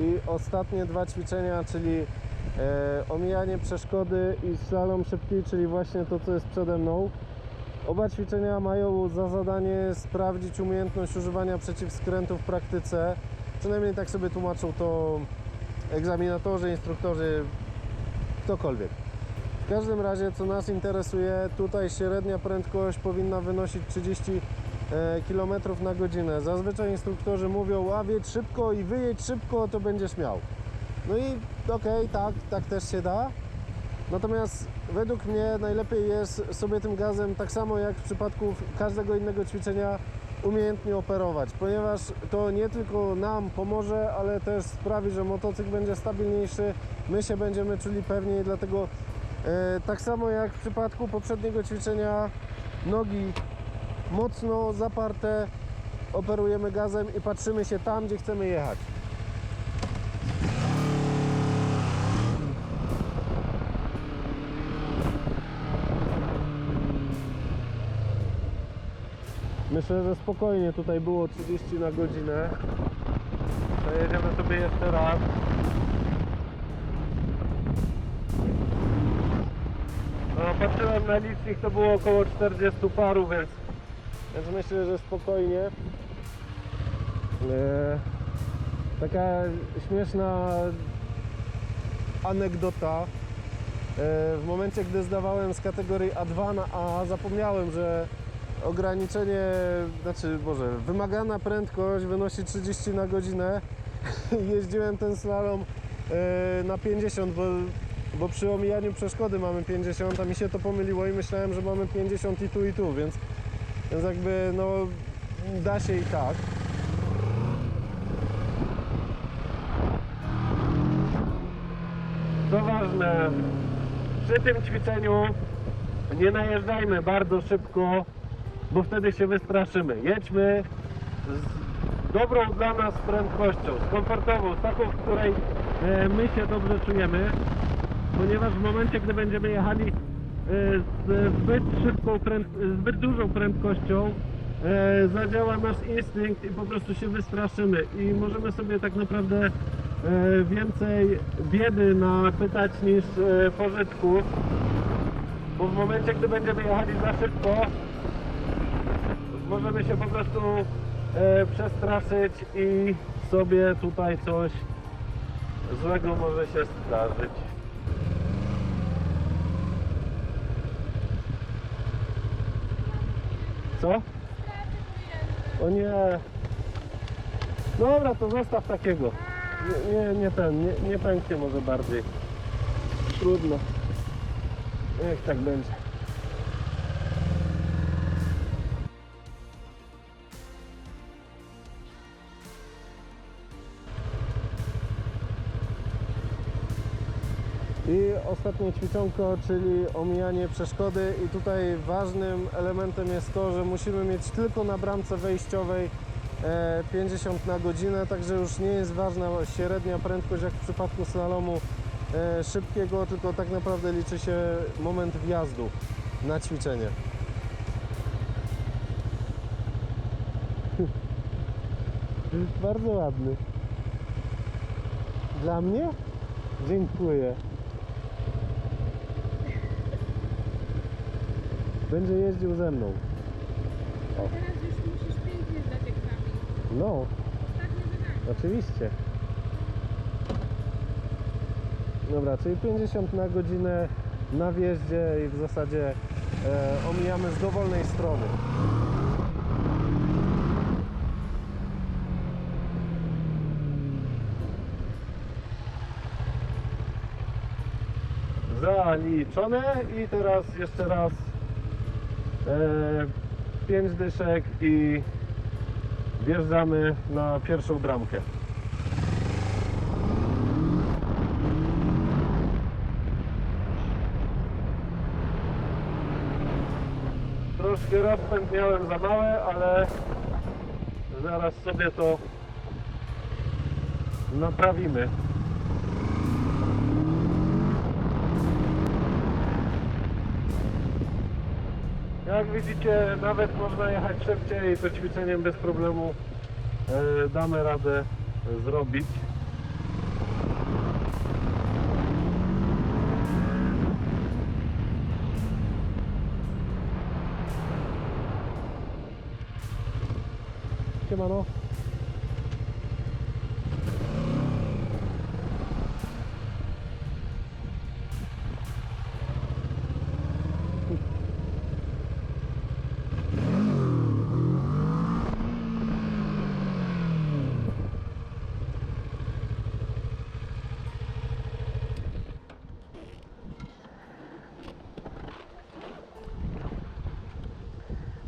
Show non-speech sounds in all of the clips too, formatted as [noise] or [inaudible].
I ostatnie dwa ćwiczenia, czyli e, omijanie przeszkody i slalom szybki, czyli właśnie to, co jest przede mną. Oba ćwiczenia mają za zadanie sprawdzić umiejętność używania przeciwskrętu w praktyce. Przynajmniej tak sobie tłumaczą to egzaminatorzy, instruktorzy, ktokolwiek. W każdym razie, co nas interesuje, tutaj średnia prędkość powinna wynosić 30 km na godzinę. Zazwyczaj instruktorzy mówią, a szybko i wyjedź szybko, to będziesz miał. No i okej, tak, tak też się da. Natomiast według mnie najlepiej jest sobie tym gazem, tak samo jak w przypadku każdego innego ćwiczenia, umiejętnie operować, ponieważ to nie tylko nam pomoże, ale też sprawi, że motocykl będzie stabilniejszy, my się będziemy czuli pewniej, dlatego e, tak samo jak w przypadku poprzedniego ćwiczenia, nogi mocno zaparte, operujemy gazem i patrzymy się tam, gdzie chcemy jechać. Myślę, że spokojnie tutaj było 30 na godzinę. Przejedziemy sobie jeszcze raz. Patrzyłem na licznik, to było około 40 paru, więc, więc myślę, że spokojnie. E, taka śmieszna anegdota. E, w momencie, gdy zdawałem z kategorii A2 na A, zapomniałem, że ograniczenie, znaczy, Boże, wymagana prędkość wynosi 30 na godzinę. [laughs] Jeździłem ten slalom e, na 50, bo, bo przy omijaniu przeszkody mamy 50, a mi się to pomyliło i myślałem, że mamy 50 i tu i tu, więc, więc jakby no da się i tak. Co ważne, przy tym ćwiczeniu nie najeżdżajmy bardzo szybko, bo wtedy się wystraszymy. Jedźmy z dobrą dla nas prędkością, z komfortową, z taką, w której e, my się dobrze czujemy, ponieważ w momencie, gdy będziemy jechali e, z zbyt szybką, zbyt dużą prędkością, e, zadziała nasz instynkt i po prostu się wystraszymy i możemy sobie tak naprawdę e, więcej biedy napytać niż e, pożytku, bo w momencie, gdy będziemy jechali za szybko, możemy się po prostu przestraszyć i sobie tutaj coś złego może się zdarzyć. Co? O nie. Dobra, to zostaw takiego. Nie, nie, nie ten, nie, nie pęknie może bardziej. Trudno. Niech tak będzie. I ostatnie ćwiczonko, czyli omijanie przeszkody i tutaj ważnym elementem jest to, że musimy mieć tylko na bramce wejściowej e, 50 na godzinę, także już nie jest ważna średnia prędkość jak w przypadku slalomu e, szybkiego, tylko tak naprawdę liczy się moment wjazdu na ćwiczenie. [laughs] Bardzo ładny. Dla mnie? Dziękuję. Będzie jeździł ze mną. Teraz już musisz pięknie zdać egzamin. No, Ostatnie zadanie. oczywiście. Dobra, czyli 50 na godzinę na wjeździe i w zasadzie e, omijamy z dowolnej strony. Zaliczone i teraz jeszcze raz 5 dyszek i wjeżdżamy na pierwszą bramkę. Troszkę rozpęd miałem za małe, ale zaraz sobie to naprawimy. Jak widzicie, nawet można jechać szybciej i to ćwiczeniem bez problemu e, damy radę zrobić. Siemano.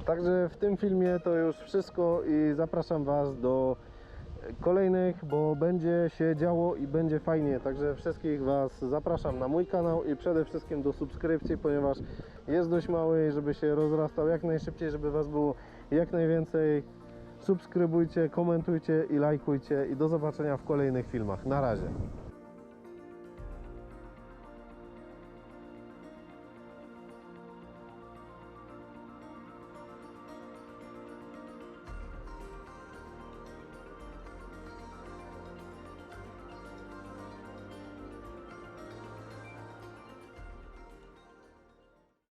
Także w tym filmie to już wszystko i zapraszam Was do kolejnych, bo będzie się działo i będzie fajnie. Także wszystkich Was zapraszam na mój kanał i przede wszystkim do subskrypcji, ponieważ jest dość mały, żeby się rozrastał jak najszybciej, żeby Was było jak najwięcej. Subskrybujcie, komentujcie i lajkujcie i do zobaczenia w kolejnych filmach. Na razie.